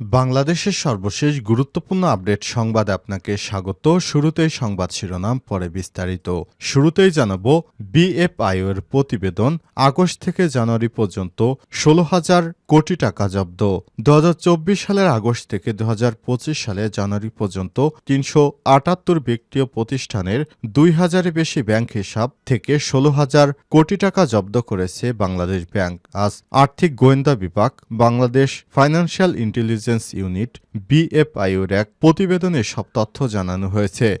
বাংলাদেশের সর্বশেষ গুরুত্বপূর্ণ আপডেট সংবাদে আপনাকে স্বাগত। শুরুতেই সংবাদ শিরোনাম, পরে বিস্তারিত। শুরুতেই জানাব বিএফআইও এর প্রতিবেদন, আগস্ট থেকে জানুয়ারি পর্যন্ত ষোলো হাজার কোটি টাকা জব্দ। দুই হাজার চব্বিশ সালের আগস্ট থেকে দু হাজার পঁচিশ সালে জানুয়ারি পর্যন্ত তিনশো আটাত্তর ব্যক্তি ও প্রতিষ্ঠানের দুই হাজারের বেশি ব্যাংক হিসাব থেকে ষোলো হাজার কোটি টাকা জব্দ করেছে বাংলাদেশ ব্যাংক। আজ আর্থিক গোয়েন্দা বিভাগ, বাংলাদেশ ফাইন্যান্সিয়াল ইন্টেলিজেন্স ইউনিট বিএফআইওর এক প্রতিবেদনে সব তথ্য জানানো হয়েছে।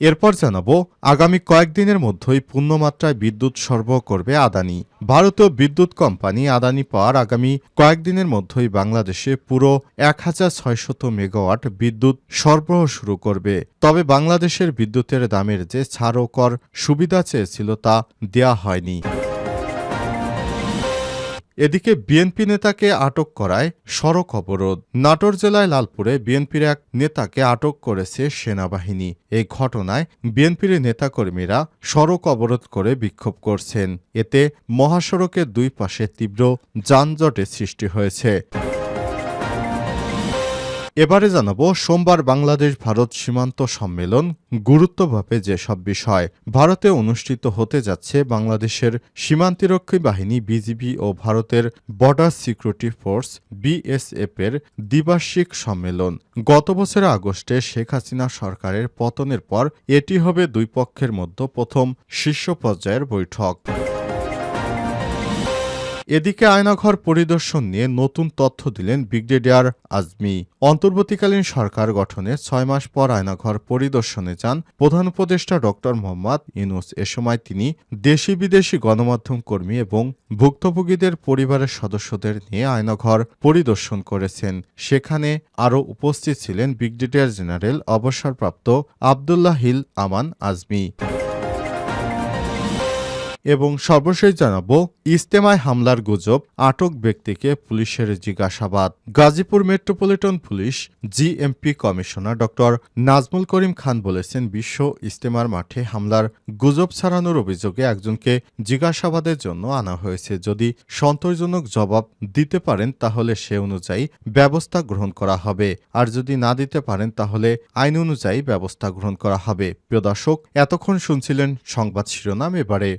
এরপর জানাব, আগামী কয়েকদিনের মধ্যেই পূর্ণমাত্রায় বিদ্যুৎ সরবরাহ করবে আদানি। ভারতীয় বিদ্যুৎ কোম্পানি আদানি পাওয়ার আগামী কয়েকদিনের মধ্যেই বাংলাদেশে পুরো এক হাজার ছয়শত মেগাওয়াট বিদ্যুৎ সরবরাহ শুরু করবে। তবে বাংলাদেশের বিদ্যুতের দামের যে ছাড় কর সুবিধা চেয়েছিল তা দেয়া হয়নি। এদিকে বিএনপি নেতাকে আটক করায় সড়ক অবরোধ। নাটোর জেলায় লালপুরে বিএনপির এক নেতাকে আটক করেছে সেনাবাহিনী। এই ঘটনায় বিএনপির নেতাকর্মীরা সড়ক অবরোধ করে বিক্ষোভ করছেন। এতে মহাসড়কের দুই পাশে তীব্র যানজটের সৃষ্টি হয়েছে। এবারে জানাব, সোমবার বাংলাদেশ ভারত সীমান্ত সম্মেলন গুরুত্বভাবে যেসব বিষয়, ভারতে অনুষ্ঠিত হতে যাচ্ছে বাংলাদেশের সীমান্তিরক্ষী বাহিনী বিজিবি ও ভারতের বর্ডার সিকিউরিটি ফোর্স বিএসএফ এর দ্বিবার্ষিক সম্মেলন। গত বছরের আগস্টে শেখ হাসিনা সরকারের পতনের পর এটি হবে দুই পক্ষের মধ্যে প্রথম শীর্ষ পর্যায়ের বৈঠক। এদিকে আয়নাঘর পরিদর্শন নিয়ে নতুন তথ্য দিলেন ব্রিগেডিয়ার আজমি। অন্তর্বর্তীকালীন সরকার গঠনে ছয় মাস পর আয়নাঘর পরিদর্শনে যান প্রধান উপদেষ্টা ড. মোহাম্মদ ইউনুস। এ সময় তিনি দেশি বিদেশি গণমাধ্যম কর্মী এবং ভুক্তভোগীদের পরিবারের সদস্যদের নিয়ে আয়নাঘর পরিদর্শন করেছেন। সেখানে আরও উপস্থিত ছিলেন ব্রিগেডিয়ার জেনারেল অবসরপ্রাপ্ত আবদুল্লাহ হিল আমান আজমি। এবং সর্বশেষ জানাব ইস্তেমায় হামলার গুজব, আটক ব্যক্তিকে পুলিশের জিজ্ঞাসাবাদ। Gazipur metropolitan police GMP commissioner ড. নাজমুল করিম খান বলেছেন, বিশ্ব ইস্তেমার মাঠে হামলার গুজব ছড়ানোর অভিযোগে একজনকে জিজ্ঞাসাবাদের জন্য আনা হয়েছে। যদি সন্তোষজনক জবাব দিতে পারেন, তাহলে সে অনুযায়ী ব্যবস্থা গ্রহণ করা হবে। আর যদি না দিতে পারেন, তাহলে আইন অনুযায়ী ব্যবস্থা গ্রহণ করা হবে। প্রিয় দর্শক, এতক্ষণ শুনছিলেন সংবাদ শিরোনাম, এবারে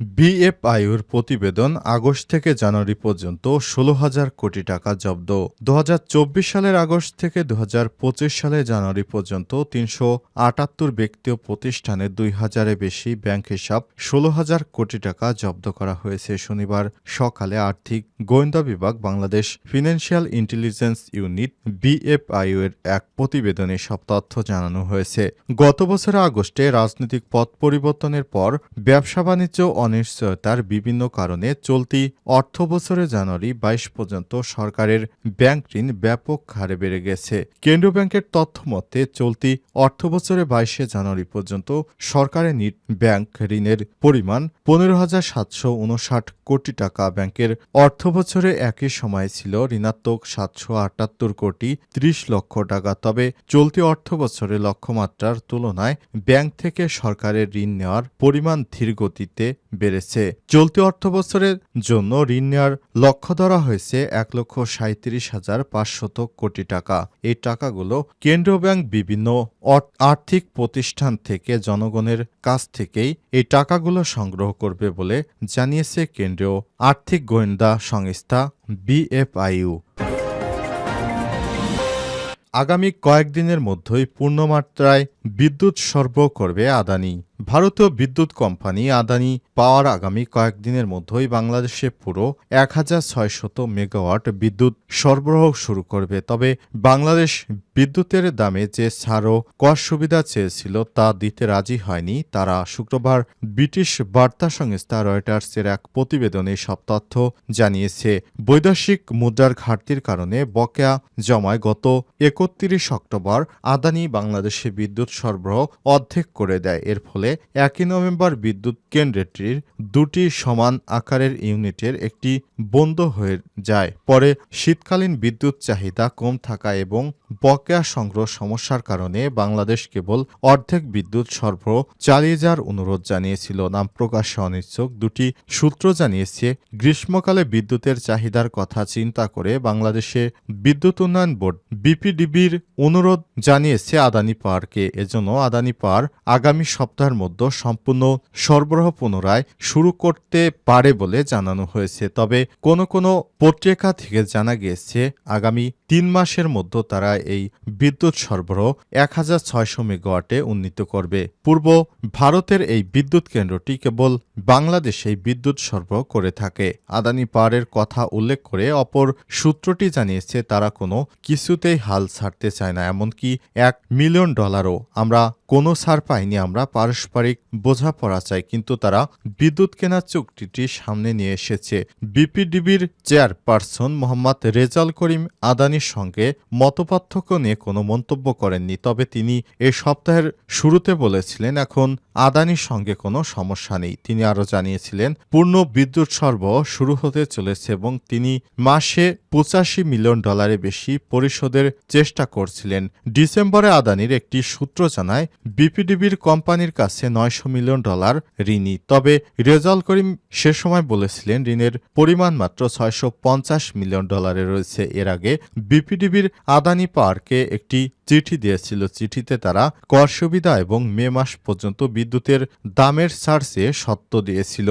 বিএফআইউর প্রতিবেদন আগস্ট থেকে জানুয়ারি পর্যন্ত ষোলো হাজার কোটি টাকা জব্দ। দু হাজার চব্বিশ সালের আগস্ট থেকে দুহাজার পঁচিশ সালে জানুয়ারি পর্যন্ত তিনশো আটাত্তর ব্যক্তি ও প্রতিষ্ঠানের দুই হাজারের বেশি ব্যাংক হিসাব ষোলো হাজার কোটি টাকা জব্দ করা হয়েছে। শনিবার সকালে আর্থিক গোয়েন্দা বিভাগ Bangladesh financial intelligence unit BFIU এর এক প্রতিবেদনে সব তথ্য জানানো হয়েছে। গত বছরের আগস্টে রাজনৈতিক পথ পরিবর্তনের পর ব্যবসা বাণিজ্য অনিশ্চয়তার বিভিন্ন কারণে চলতি অর্থ বছরে জানুয়ারি বাইশ পর্যন্ত সরকারের ব্যাংক ঋণ ব্যাপক হারে বেড়ে গেছে। কেন্দ্রীয় ব্যাংকের তথ্য মতে, চলতি অর্থ বছরে বাইশে জানুয়ারি পর্যন্ত সরকারের ব্যাংক ঋণের পরিমাণ পনেরো হাজার সাতশো উনষাট কোটি টাকা। ব্যাংকের অর্থ বছরে একই সময় ছিল ঋণাত্মক সাতশো আটাত্তর কোটি ত্রিশ লক্ষ টাকা। তবে চলতি অর্থ বছরে লক্ষ্যমাত্রার তুলনায় ব্যাংক থেকে সরকারের ঋণ নেওয়ার পরিমাণ ধীর গতিতে বেড়েছে। চলতি অর্থ বছরের জন্য ঋণ নেওয়ার লক্ষ্য ধরা হয়েছে এক লক্ষ সাঁত্রিশ হাজার পাঁচশত কোটি টাকা। এই টাকাগুলো কেন্দ্রীয় ব্যাংক বিভিন্ন আর্থিক প্রতিষ্ঠান থেকে জনগণের কাছ থেকেই এই টাকাগুলো সংগ্রহ করবে বলে জানিয়েছে কেন্দ্রীয় আর্থিক গোয়েন্দা সংস্থা বিএফআইইউ আগামী কয়েকদিনের মধ্যেই পূর্ণমাত্রায় বিদ্যুৎ সরবরাহ করবে আদানি। ভারতীয় বিদ্যুৎ কোম্পানি আদানি পাওয়ার আগামী কয়েকদিনের মধ্যেই বাংলাদেশে পুরো এক হাজার ছয়শত মেগাওয়াট বিদ্যুৎ সরবরাহ শুরু করবে। তবে বাংলাদেশ বিদ্যুতের দামে যে ছাড় কর সুবিধা চেয়েছিল তা দিতে রাজি হয়নি, তারা শুক্রবার ব্রিটিশ বার্তা সংস্থা রয়টার্সের এক প্রতিবেদনে সব তথ্য জানিয়েছে। বৈদেশিক মুদ্রার ঘাটতির কারণে বকেয়া জমায় গত একত্রিশ অক্টোবর আদানি বাংলাদেশে বিদ্যুৎ সরবরাহ অর্ধেক করে দেয়। এর ফলে একই নভেম্বর বিদ্যুৎ কেন্দ্রটির দুটি সমান আকারের ইউনিটের একটি বন্ধ হয়ে যায়। পরে শীতকালীন বিদ্যুৎ চাহিদা কম থাকা এবং বকেয়া সংগ্রহ সমস্যার কারণে বাংলাদেশ কেবল অর্ধেক বিদ্যুৎ সরবরাহ চালিয়ে যাওয়ার অনুরোধ জানিয়েছিল। নাম প্রকাশে অনিচ্ছুক দুটি সূত্র জানিয়েছে, গ্রীষ্মকালে বিদ্যুতের চাহিদার কথা চিন্তা করে বাংলাদেশে বিদ্যুৎ উন্নয়ন বোর্ড বিপিডিবির অনুরোধ জানিয়েছে আদানি পাওয়ারকে। এজন্য আদানি পাওয়ার আগামী সপ্তাহের মধ্যে সম্পূর্ণ সরবরাহ পুনরায় শুরু করতে পারে বলে জানানো হয়েছে। তবে কোনো কোনো পত্রিকা থেকে জানা গিয়েছে, আগামী তিন মাসের মধ্যে তারা এই বিদ্যুৎ সরবরাহ এক হাজার ছয়শো মেগাওয়াটে উন্নীত করবে। পূর্ব ভারতের এই বিদ্যুৎ কেন্দ্রটি কেবল বাংলাদেশেই বিদ্যুৎ সরবরাহ করে থাকে। আদানি পাওয়ারের কথা উল্লেখ করে অপর সূত্রটি জানিয়েছে, তারা কোনো কিছুতেই হাল ছাড়তে চায় না, এমনকি এক মিলিয়ন ডলারও। আমরা কোনো ছাড় পাইনি, আমরা পারস্পরিক বোঝাপড়া চাই, কিন্তু তারা বিদ্যুৎ কেনার চুক্তিটি সামনে নিয়ে এসেছে। বিপিডিবির চেয়ারপারসন মোহাম্মদ রেজাল করিম আদানির সঙ্গে মতপার্থক্য নিয়ে কোনো মন্তব্য করেননি, তবে তিনি এ সপ্তাহের শুরুতে বলেছিলেন, এখন আদানির সঙ্গে কোনো সমস্যা নেই। তিনি আরও জানিয়েছিলেন, পূর্ণ বিদ্যুৎ সরবরাহ শুরু হতে চলেছে এবং তিনি মাসে পঁচাশি মিলিয়ন ডলারের বেশি পরিশোধের চেষ্টা করছিলেন। ডিসেম্বরে আদানির একটি সূত্র জানায়, বিপিডিবির কোম্পানির কাছে নয়শো মিলিয়ন ডলার ঋণী তবে রেজাল করিম সে সময় বলেছিলেন, ঋণের পরিমাণ মাত্র ছয়শো পঞ্চাশ মিলিয়ন ডলারে রয়েছে। এর আগে বিপিডিবির আদানি পার্কে একটি চিঠি দিয়েছিল। চিঠিতে তারা, কর সুবিধা এবং মে মাস পর্যন্ত বিদ্যুতের দামের সার্চে সত্য দিয়েছিল।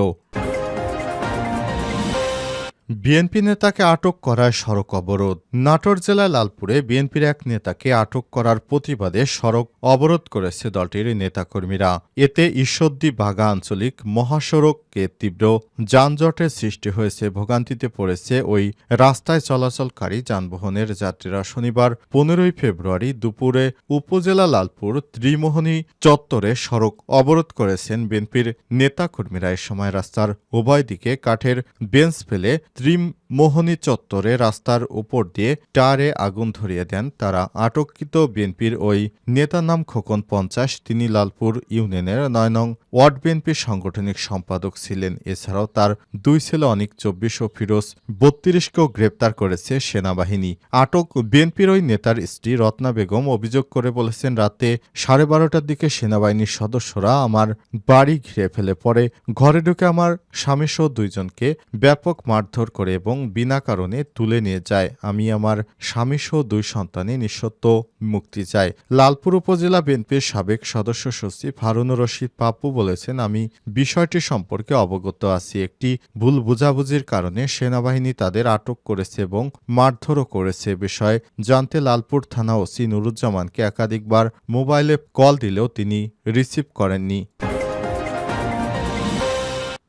বিএনপি নেতাকে আটক করায় সড়ক অবরোধ। নাটোর জেলার লালপুরে বিএনপির এক নেতাকে আটক করার প্রতিবাদে সড়ক অবরোধ করেছে দলটির নেতাকর্মীরা। এতে ঈশ্বরদী বাগা আঞ্চলিক মহাসড়ককে তীব্র যানজটের সৃষ্টি হয়েছে, ভোগান্তিতে পড়েছে ওই রাস্তায় চলাচলকারী যানবাহনের যাত্রীরা। শনিবার পনেরোই ফেব্রুয়ারি দুপুরে উপজেলা লালপুর ত্রিমোহনী চত্বরে সড়ক অবরোধ করেছেন বিএনপির নেতাকর্মীরা। এ সময় রাস্তার উভয় দিকে কাঠের বেঞ্চ ফেলে ত্রিমোহনী চত্বরে রাস্তার উপর দিয়ে টারে আগুন ধরিয়ে দেন তারা। আটককৃত বিএনপির ওই নেতার নাম খোকন পঞ্চাশ, তিনি লালপুর ইউনিয়নের নয় নং ওয়ার্ড বিএনপির সাংগঠনিক সম্পাদক ছিলেন। এছাড়াও তার দুই ছেলে অনিক চব্বিশ ও ফিরোজ বত্রিশকেও গ্রেপ্তার করেছে সেনাবাহিনী। আটক বিএনপির ওই নেতার স্ত্রী রত্না বেগম অভিযোগ করে বলেছেন, রাতে সাড়ে বারোটার দিকে সেনাবাহিনীর সদস্যরা আমার বাড়ি ঘিরে ফেলে পরে ঘরে ঢুকে আমার স্বামীসহ দুইজনকে ব্যাপক মারধর করে এবং বিনা কারণে তুলে নিয়ে যায়। আমি আমার স্বামীসহ দুই সন্তানে নিঃসত্ব মুক্তি চাই। লালপুর উপজেলা বিএনপির সাবেক সদস্য সচিব হারুনুর রশিদ পাপ্পু বলেছেন, আমি বিষয়টি সম্পর্কে অবগত আছি। একটি ভুল বুঝাবুঝির কারণে সেনাবাহিনী তাদের আটক করেছে এবং মারধরও করেছে। বিষয়ে জানতে লালপুর থানা ওসি নুরুজ্জামানকে একাধিকবার মোবাইলে কল দিলেও তিনি রিসিভ করেননি।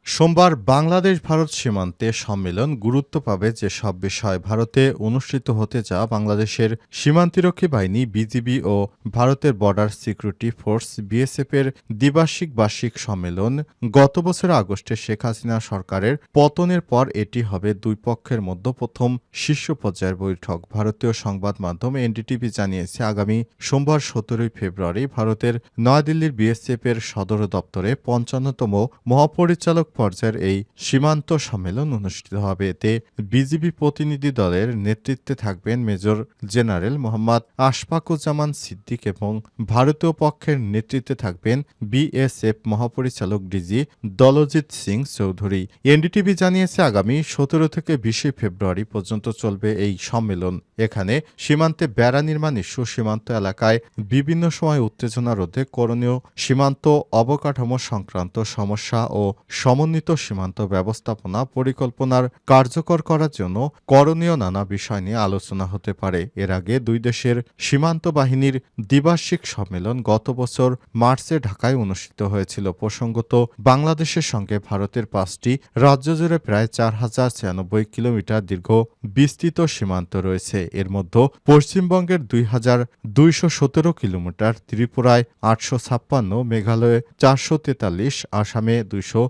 সোমবার বাংলাদেশ ভারত সীমান্তে সম্মেলন গুরুত্ব পাবে যেসব বিষয় ভারতে অনুষ্ঠিত হতে যা বাংলাদেশের সীমান্তিরক্ষী বাহিনী, বিজিবি ও ভারতের বর্ডার সিকিউরিটি ফোর্স বিএসএফ এর দ্বিবার্ষিক বার্ষিক সম্মেলন গত বছর আগস্টে শেখ হাসিনা সরকারের পতনের পর এটি হবে দুই পক্ষের মধ্যে প্রথম শীর্ষ পর্যায়ের বৈঠক। ভারতীয় সংবাদ মাধ্যম এনডিটিভি জানিয়েছে, আগামী সোমবার সতেরোই ফেব্রুয়ারি ভারতের নয়াদিল্লির বিএসএফ এর সদর দপ্তরে পঞ্চান্নতম মহাপরিচালক পর্যায়ের এই সীমান্ত সম্মেলন অনুষ্ঠিত হবে। এতে বিজিবি প্রতিনিধি দলের নেতৃত্বে থাকবেন মেজর জেনারেল মোহাম্মদ আশফাকুজ্জামান সিদ্দিক এবং ভারতীয় পক্ষের নেতৃত্বে থাকবেন বিএসএফ মহাপরিচালক ডিজি দলজিৎ সিং চৌধুরী। এনডিটিভি জানিয়েছে, আগামী সতেরো থেকে বিশে ফেব্রুয়ারি পর্যন্ত চলবে এই সম্মেলন। এখানে সীমান্তে বেড়া নির্মাণ ইস্যু, সীমান্ত এলাকায় বিভিন্ন সময় উত্তেজনা রোধে করণীয় সীমান্ত অবকাঠামো সংক্রান্ত সমস্যা ও সমন্বয় সমন্বিত সীমান্ত ব্যবস্থাপনা পরিকল্পনার কার্যকর করার জন্য করণীয় নানা বিষয় নিয়ে আলোচনা হতে পারে। এর আগে দুই দেশের সীমান্ত বাহিনীর দ্বিবার্ষিক সম্মেলন গত বছর মার্চে ঢাকায় অনুষ্ঠিত হয়েছিল। প্রসঙ্গত, বাংলাদেশের সঙ্গে ভারতের পাঁচটি রাজ্য জুড়ে প্রায় চার হাজার ছিয়ানব্বই কিলোমিটার দীর্ঘ বিস্তৃত সীমান্ত রয়েছে। এর মধ্যে পশ্চিমবঙ্গের দুই হাজার দুইশো সতেরো কিলোমিটার, ত্রিপুরায় আটশো ছাপ্পান্ন, মেঘালয়ে চারশো তেতাল্লিশ, আসামে দুইশো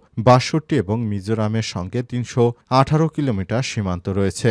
বাষট্টি এবং মিজোরামের সঙ্গে তিনশো আঠারো কিলোমিটার সীমান্ত রয়েছে।